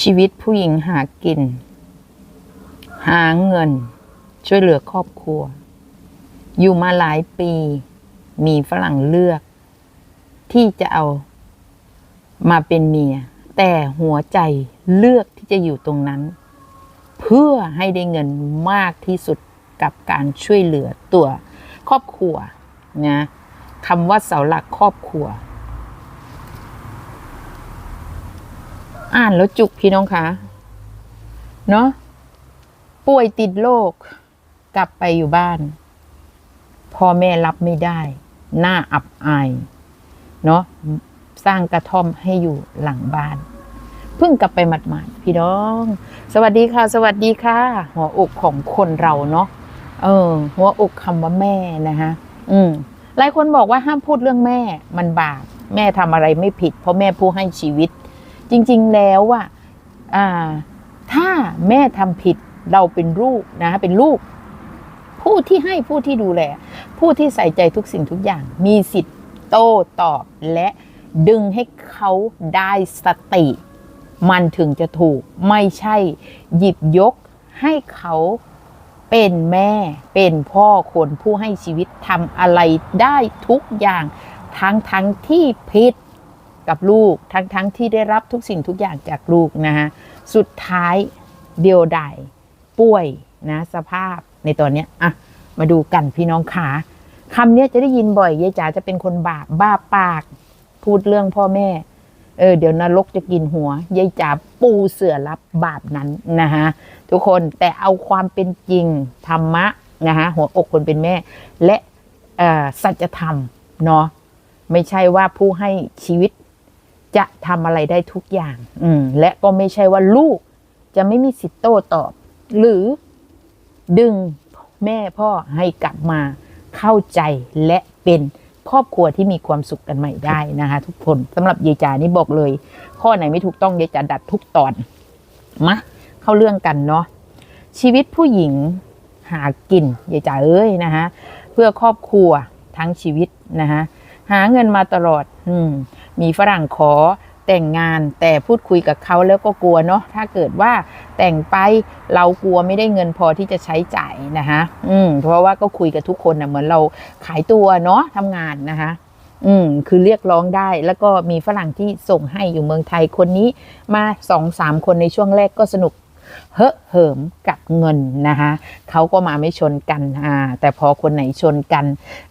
ชีวิตผู้หญิงหากิน หาเงิน ช่วยเหลือครอบครัว อยู่มาหลายปี มีฝรั่งเลือก ที่จะเอามาเป็นเมีย แต่หัวใจเลือกที่จะอยู่ตรงนั้น เพื่อให้ได้เงินมากที่สุดกับการช่วยเหลือตัวครอบครัวนะคำว่าเสาหลักครอบครัว อ่านแล้วจุกพี่น้องคะเนาะป่วยติดโรคกลับไปอยู่บ้าน พ่อแม่รับไม่ได้ หน้าอับอาย เนาะสร้างกระท่อมให้อยู่หลังบ้าน เพิ่งกลับไปหมาดๆพี่น้อง สวัสดีค่ะ สวัสดีค่ะ หัวอกของคนเราเนาะเออ หัวอกคำว่าแม่นะคะอืมหลายคนบอกว่าห้ามพูดเรื่องแม่มันบาปแม่ทำอะไรไม่ผิด เพราะแม่ผู้ให้ชีวิต จริงๆแล้วอะอ่าถ้าแม่ทำผิดเราเป็นลูกนะเป็นลูก ผู้ที่ให้ผู้ที่ดูแล ผู้ที่ใส่ใจทุกสิ่งทุกอย่าง มีสิทธิ์โต้ตอบและดึงให้เขาได้สติ มันถึงจะถูกไม่ใช่หยิบยกให้เขาเป็นแม่เป็นพ่อคนผู้ให้ชีวิตทำอะไรได้ทุกอย่าง ทั้งทั้งที่ผิด กับลูกทั้งทั้งที่ได้รับทุกสิ่งทุกอย่างจากลูกนะฮะสุดท้ายเดียวดายป่วยนะสภาพในตอนเนี้ยอะมาดูกันพี่น้องขาคำเนี้ยจะได้ยินบ่อยยายจ๋าจะเป็นคนบาปบ้าปาก พูดเรื่องพ่อแม่ เออเดี๋ยวนรกจะกินหัวยายจ๋าปูเสือรับบาปนั้นนะฮะทุกคนแต่เอาความเป็นจริงธรรมะนะฮะหัวอกคนเป็นแม่ และอ่อสัจธรรมเนาะไม่ใช่ว่าผู้ให้ชีวิต จะทำอะไรได้ทุกอย่าง อืม และก็ไม่ใช่ว่าลูกจะไม่มีสิทธิ์โต้ตอบ หรือดึงแม่พ่อให้กลับมาเข้าใจและเป็นครอบครัวที่มีความสุขกันใหม่ได้นะคะ ทุกคนสำหรับยายจานี่บอกเลย ข้อไหนไม่ถูกต้องยายจาดัดทุกตอนมาเข้าเรื่องกันเนาะชีวิตผู้หญิงหากินยายจ๋าเอ้ยนะคะเพื่อครอบครัวทั้งชีวิตนะคะ หาเงินมาตลอด อืม มีฝรั่งขอแต่งงานแต่พูดคุยกับเขาแล้วก็กลัวเนาะถ้าเกิดว่าแต่งไปเรากลัวไม่ได้เงินพอที่จะใช้จ่ายนะคะอืมเพราะว่าก็คุยกับทุกคนนะเหมือนเราขายตัวเนาะทำงานนะคะอืมคือเรียกร้องได้แล้วก็มีฝรั่งที่ส่งให้อยู่เมืองไทยคนนี้มาสองสามคนในช่วงแรกก็สนุก เฮ้อเหิมกับเงินนะคะเขาก็มาไม่ชนกันอ่าแต่พอคนไหนชนกัน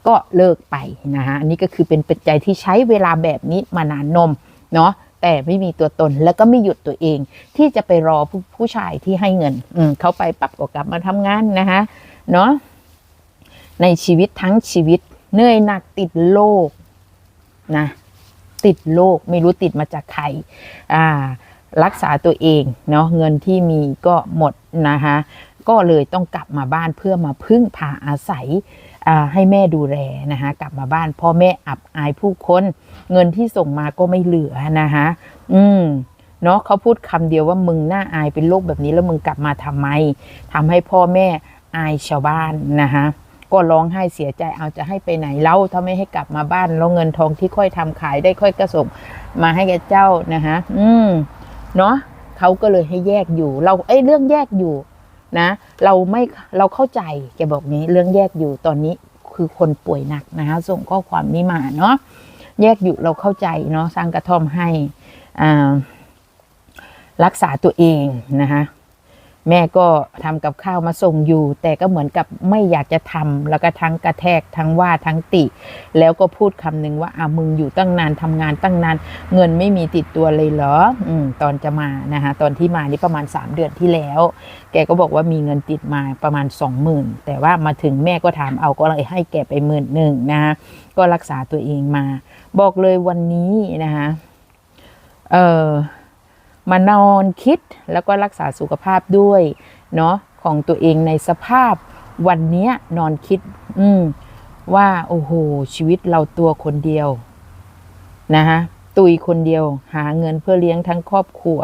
ก็เลิกไปนะคะอันนี้ก็คือเป็นปัจจัยที่ใช้เวลาแบบนี้มานานนมเนาะแต่ไม่มีตัวตนแล้วก็ไม่หยุดตัวเอง ที่จะไปรอผู้ผู้ชายที่ให้เงินอืมเขาไปปั๊บก็กลับมาทำงานนะคะเนาะในชีวิตทั้งชีวิตเหนื่อยหนักติดโรคนะติดโรคไม่รู้ติดมาจากใครอ่า รักษาตัวเองเนาะเงินที่มีก็หมดนะคะก็เลยต้องกลับมาบ้านเพื่อมาพึ่งพาอาศัยให้แม่ดูแลนะคะกลับมาบ้านพ่อแม่อับอายผู้คนเงินที่ส่งมาก็ไม่เหลือนะคะอืมเนาะเขาพูดคำเดียวว่ามึงน่าอายเป็นโรคแบบนี้แล้วมึงกลับมาทำไมทำให้พ่อแม่อายชาวบ้านนะคะก็ร้องไห้เสียใจเอาจะให้ไปไหนเล่าถ้าไม่ให้กลับมาบ้านแล้วเงินทองที่ค่อยทำขายได้ค่อยกระส่งมาให้แกเจ้านะคะอืม เนาะเขาก็เลยให้แยกอยู่ เราเอ้ยเรื่องแยกอยู่นะ เราไม่เราเข้าใจแกบอกนี้เรื่องแยกอยู่ตอนนี้คือคนป่วยหนักนะคะส่งข้อความนี้มาเนาะแยกอยู่เราเข้าใจเนาะสร้างกระท่อมให้อ่ารักษาตัวเองนะคะ แม่ก็ทำกับข้าวมาส่งอยู่ แต่ก็เหมือนกับไม่อยากจะทำแล้วก็ทั้งกระแทกทั้งว่าทั้งติ แล้วก็พูดคำหนึ่งว่าอ่ามึงอยู่ตั้งนานทำงานตั้งนาน เงินไม่มีติดตัวเลยเหรออืมตอนจะมานะคะตอนที่มานี่ประมาณ 3 เดือนที่แล้ว แกก็บอกว่ามีเงินติดมาประมาณ 20,000 แต่ว่ามาถึงแม่ก็ถามเอาก็เลยให้แกไปหมื่นหนึ่งนะคะก็รักษาตัวเองมา บอกเลยวันนี้นะคะเออ มานอนคิดแล้วก็รักษาสุขภาพด้วยเนาะของตัวเองในสภาพวันนี้นอนคิด อืมว่าโอ้โห ชีวิตเราตัวคนเดียวนะคะตุยคนเดียวหาเงินเพื่อเลี้ยงทั้งครอบครัว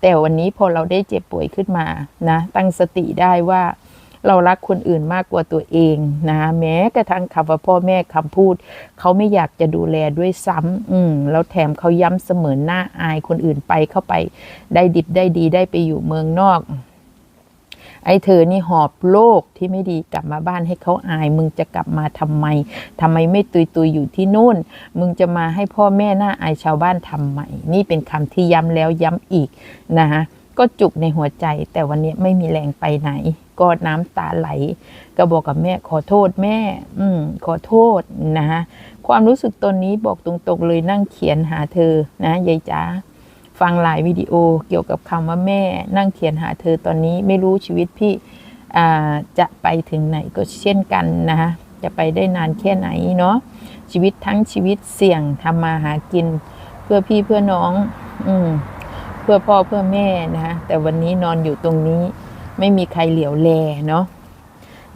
แต่วันนี้พอเราได้เจ็บป่วยขึ้นมานะ ตั้งสติได้ว่า เรารักคนอื่นมากกว่าตัวเองนะแม้กระทั่งคำว่าพ่อแม่คำพูด เขาไม่อยากจะดูแลด้วยซ้ำอืมแล้วแถมเขาย้ำเสมอหน้าอายคนอื่นไปเข้าไป ได้ดิบได้ดีได้ไปอยู่เมืองนอกไอ้เธอนี่หอบโลกที่ไม่ดีกลับมาบ้านให้เขาอาย มึงจะกลับมาทำไมทำไมไม่ตุยตุยอยู่ที่นู่น มึงจะมาให้พ่อแม่หน้าอายชาวบ้านทำไม นี่เป็นคำที่ย้ำแล้วย้ำอีกนะฮะก็จุกในหัวใจแต่วันนี้ไม่มีแรงไปไหน ก็น้ำตาไหล ก็บอกกับแม่ขอโทษแม่ อืม ขอโทษนะฮะความรู้สึกตอนนี้บอกตรงๆเลยนั่งเขียนหาเธอนะยายจ๋าฟังหลายวิดีโอเกี่ยวกับคำว่าแม่ นั่งเขียนหาเธอตอนนี้ไม่รู้ชีวิตพี่จะไปถึงไหนก็เช่นกันนะคะจะไปได้นานแค่ไหนเนาะชีวิตทั้งชีวิตเสี่ยงทำมาหากิน เพื่อพี่เพื่อน้อง อืม เพื่อพ่อเพื่อแม่นะคะแต่วันนี้นอนอยู่ตรงนี้ ไม่มีใครเหลียวแลเนาะ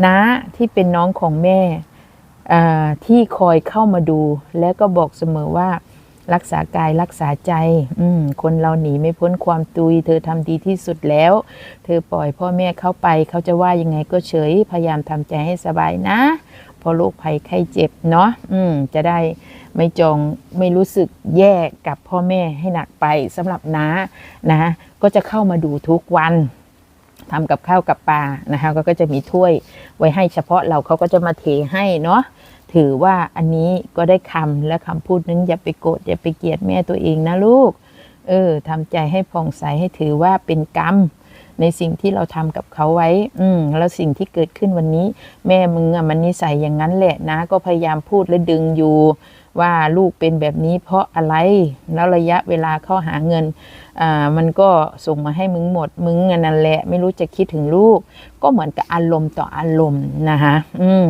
น้าที่เป็นน้องของแม่ที่คอยเข้ามาดู และก็บอกเสมอว่ารักษากายรักษาใจ อืคนเราหนีไม่พ้นความตุย เธอทำดีที่สุดแล้ว เธอปล่อยพ่อแม่เข้าไป เขาจะว่ายังไงก็เฉย พยายามทำใจให้สบายนะ พอโรคภัยไข้เจ็บเนาะอืม จะได้ไม่จองไม่รู้สึกแย่กับพ่อแม่ให้หนักไปสำหรับน้านะ ก็จะเข้ามาดูทุกวัน ทำกับข้าวกับปลานะคะก็ก็จะมีถ้วยไว้ให้เฉพาะเราเขาก็จะมาเทให้เนาะถือว่าอันนี้ก็ได้คำและคำพูดนั้นอย่าไปโกรธอย่าไปเกลียดแม่ตัวเองนะลูก เออทำใจให้ผ่องใสให้ถือว่าเป็นกรรมในสิ่งที่เราทำกับเขาไว้ อืม แล้วสิ่งที่เกิดขึ้นวันนี้ แม่มึงอะมันนิสัยอย่างนั้นแหละนะ ก็พยายามพูดและดึงอยู่ ว่าลูกเป็นแบบนี้เพราะอะไร แล้วระยะเวลาเข้าหาเงินอ่ามันก็ส่งมาให้มึงหมด มึงอะนั่นแหละ ไม่รู้จะคิดถึงลูก ก็เหมือนกับอารมณ์ต่ออารมณ์นะคะอืม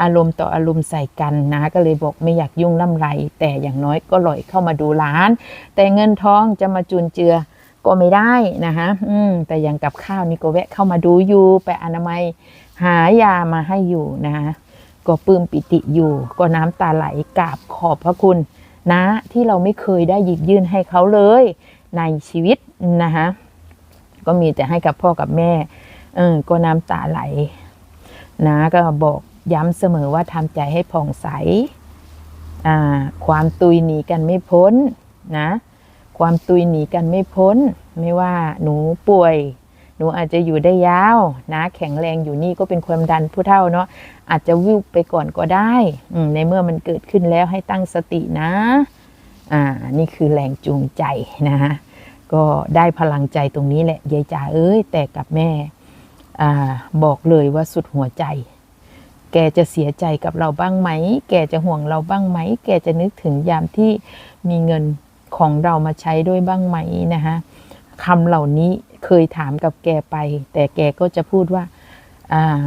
อารมณ์ต่ออารมณ์ใส่กันนะ ก็เลยบอกไม่อยากยุ่งล่ำไร แต่อย่างน้อยก็ลอยเข้ามาดูร้าน แต่เงินทองจะมาจุนเจือก็ไม่ได้นะคะอืมแต่อย่างกับข้าวนี่ก็แวะเข้ามาดูอยู่ ไปอนามัยหายามาให้อยู่นะคะ ก็ปลื้มปิติอยู่ ก็น้ำตาไหลกราบขอบพระคุณนะที่เราไม่เคยได้หยิบยื่นให้เขาเลยในชีวิตนะคะก็มีแต่ให้กับพ่อกับแม่ เออก็น้ำตาไหล นะก็บอกย้ำเสมอว่าทำใจให้ผ่องใส อ่า ความตุยหนีกันไม่พ้นนะ ความตุยหนีกันไม่พ้น ไม่ว่าหนูป่วย หนูอาจจะอยู่ได้ยาวนะแข็งแรงอยู่นี่ก็เป็นความดันผู้เฒ่าเนาะอาจจะวิวไปก่อนก็ได้ในเมื่อมันเกิดขึ้นแล้วให้ตั้งสตินะ อ่า นี่คือแรงจูงใจนะฮะก็ได้พลังใจตรงนี้แหละยายจ๋าเอ้ยแต่กับแม่อ่าบอกเลยว่าสุดหัวใจ แกจะเสียใจกับเราบ้างไหม แกจะห่วงเราบ้างไหม แกจะนึกถึงยามที่มีเงินของเรามาใช้ด้วยบ้างไหมนะคะคำเหล่านี้ เคยถามกับแกไป แต่แกก็จะพูดว่า อ่า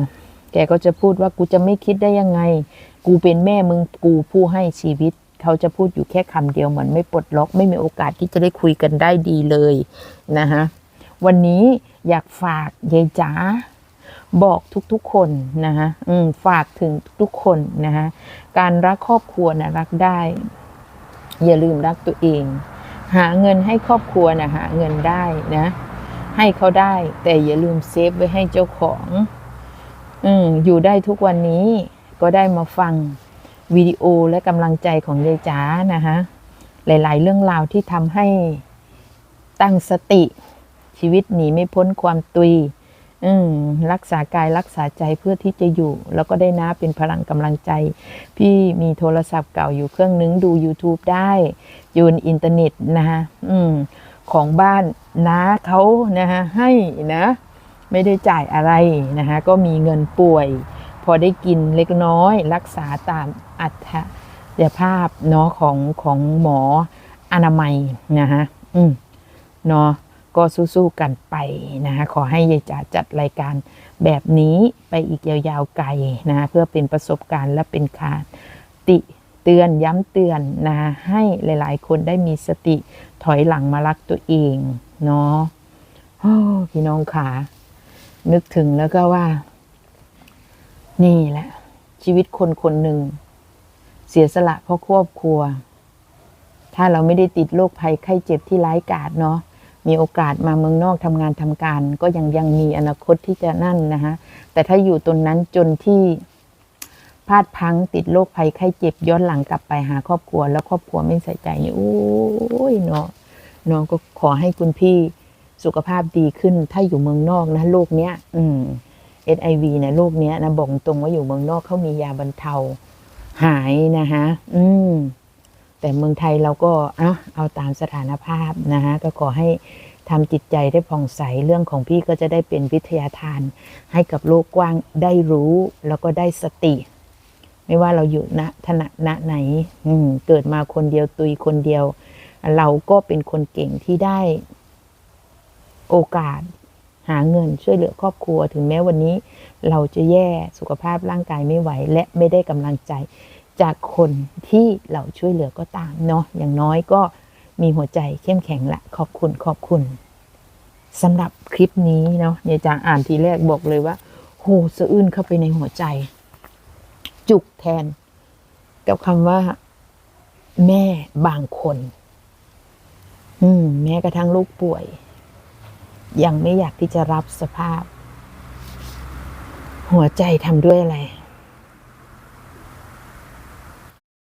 แกก็จะพูดว่ากูจะไม่คิดได้ยังไง กูเป็นแม่มึงกูผู้ให้ชีวิต เขาจะพูดอยู่แค่คำเดียวเหมือนไม่ปลดล็อก ไม่มีโอกาสที่จะได้คุยกันได้ดีเลยนะคะวันนี้อยากฝากยายจ๋าบอกทุกๆคนนะคะฝากถึงทุกคนนะคะการรักครอบครัวนะรักได้ อย่าลืมรักตัวเอง หาเงินให้ครอบครัวนะหาเงินได้นะ ให้เขาได้ แต่อย่าลืมเซฟไว้ให้เจ้าของอืมอยู่ได้ทุกวันนี้ก็ได้มาฟังวิดีโอและกำลังใจของยายจ๋านะคะหลาย ๆ เรื่องราวที่ทำให้ตั้งสติชีวิตหนีไม่พ้นความตุยอืมรักษากายรักษาใจเพื่อที่จะอยู่ แล้วก็ได้นะเป็นพลังกำลังใจ พี่มีโทรศัพท์เก่าอยู่เครื่องนึงดู YouTube ได้ยูนอินเทอร์เน็ตนะคะอืม ของบ้านน้าเขานะคะให้นะ ไม่ได้จ่ายอะไรนะคะก็มีเงินป่วย พอได้กินเล็กน้อย รักษาตามอัตยภาพเนาะของของหมออนามัยนะคะอืมเนาะก็สู้ๆกันไปนะคะขอให้ยายจ๋าจัดรายการแบบนี้ไปอีกยาวๆไกลนะะเพื่อเป็นประสบการณ์และเป็นการติ เตือนย้ำเตือนนะคะให้หลาย ๆ คนได้มีสติถอยหลังมารักตัวเองเนาะพี่น้องขานึกถึงแล้วก็ว่า นี่แหละ ชีวิตคนคนหนึ่ง เสียสละเพราะครอบครัว ถ้าเราไม่ได้ติดโรคภัยไข้เจ็บที่ร้ายกาจเนาะมีโอกาสมาเมืองนอกทำงานทำการ ก็ยังยังมีอนาคตที่จะนั่นนะคะแต่ถ้าอยู่ตรงนั้นจนที่ พลาดพังติดโรคภัยไข้เจ็บย้อนหลังกลับไปหาครอบครัว แล้วครอบครัวไม่ใส่ใจนี่โอ้ยเนาะน้องก็ขอให้คุณพี่สุขภาพดีขึ้น ถ้าอยู่เมืองนอกนะโรคเนี้ย อืม HIV นะโรคเนี้ยนะบอกตรงว่าอยู่เมืองนอกเขามียาบรรเทาหายนะคะอืม แต่เมืองไทยเราก็เอาเอาตามสถานภาพนะคะก็ขอให้ทำจิตใจได้ผ่องใส เรื่องของพี่ก็จะได้เป็นวิทยาทาน ให้กับโลกกว้างได้รู้แล้วก็ได้สติ ไม่ว่าเราอยู่ณถณะณไหน อืเกิดมาคนเดียวตุยคนเดียว เราก็เป็นคนเก่งที่ได้ โอกาส หาเงินช่วยเหลือครอบครัว ถึงแม้วันนี้ เราจะแย่สุขภาพร่างกายไม่ไหว และไม่ได้กำลังใจ จากคนที่เราช่วยเหลือก็ตามเนาะอย่างน้อยก็มีหัวใจเข้มแข็งละขอบคุณขอบคุณสำหรับคลิปนี้เนาะเนี่ยจางอ่านทีแรกบอกเลยว่า โหสะอื้นเข้าไปในหัวใจ จุกแทน กับคำว่า แม่บางคน อืม แม้กระทั่งลูกป่วย ยังไม่อยากที่จะรับสภาพ หัวใจทำด้วยอะไร